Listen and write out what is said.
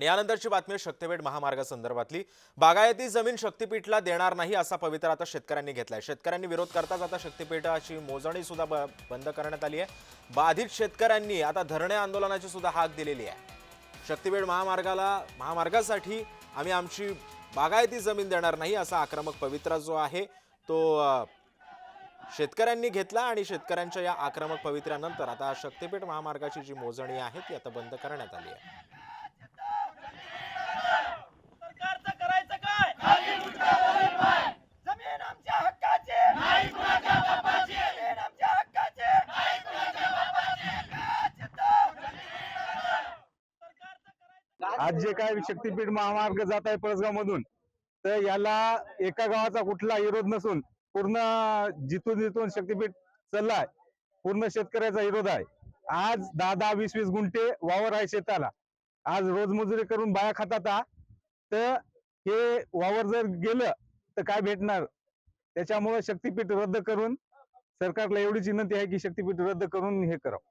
आणि यानंतरची बातमी शक्तीपीठ महामार्गासंदर्भातली बागायती जमीन शक्तीपीठला देणार नाही असा पवित्र आता शेतकऱ्यांनी घेतलाय. शेतकऱ्यांनी विरोध करताच आता शक्तीपीठाची मोजणी सुद्धा ब- बंद करण्यात आली आहे. बाधित शेतकऱ्यांनी आता धरणे आंदोलनाची सुद्धा हाक दिलेली आहे. शक्तीपीठ महामार्गाला महामार्गासाठी आम्ही आमची बागायती जमीन देणार नाही असा आक्रमक पवित्रा जो आहे तो शेतकऱ्यांनी घेतला आणि शेतकऱ्यांच्या या आक्रमक पवित्र्यानंतर आता शक्तीपीठ महामार्गाची जी मोजणी आहे ती आता बंद करण्यात आली आहे. आज जे काय शक्तीपीठ महामार्ग जात आहे पळसगाव मधून तर याला एका गावाचा कुठला विरोध नसून पूर्ण जिथून जिथून शक्तीपीठ चाललाय पूर्ण शेतकऱ्याचा विरोध आहे. आज दहा दहा वीस वीस गुंठे वावर आहे शेताला. आज रोजमजुरी करून बाया खातात. तर हे वावर जर गेलं तर काय भेटणार? त्याच्यामुळे शक्तीपीठ रद्द करून सरकारला एवढीच विनंती आहे की शक्तीपीठ रद्द करून हे करावं.